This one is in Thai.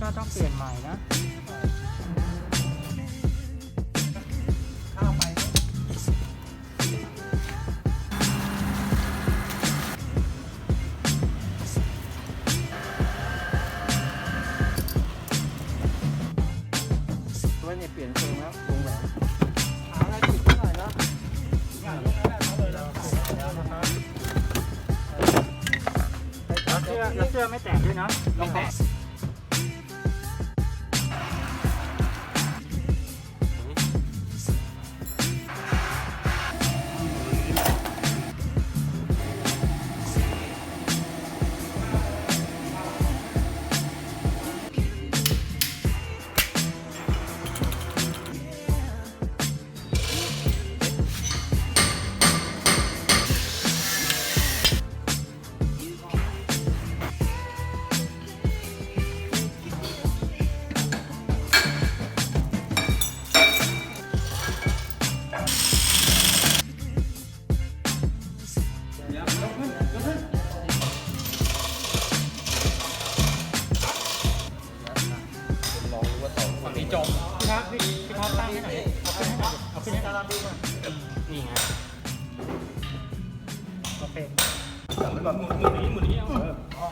ก็ต้องเปลี่ยนใหม่นะว่าเนี่ยเปลี่ยนเพงแล้ววงแหวนาอะไรติดหน่ยนะเสื้อแเสื้อไม่แตกด้วยนะลองแตะ อนดูก่อนนี่ไงโอเคหมุนหมุนนี้หมุนนี้เอา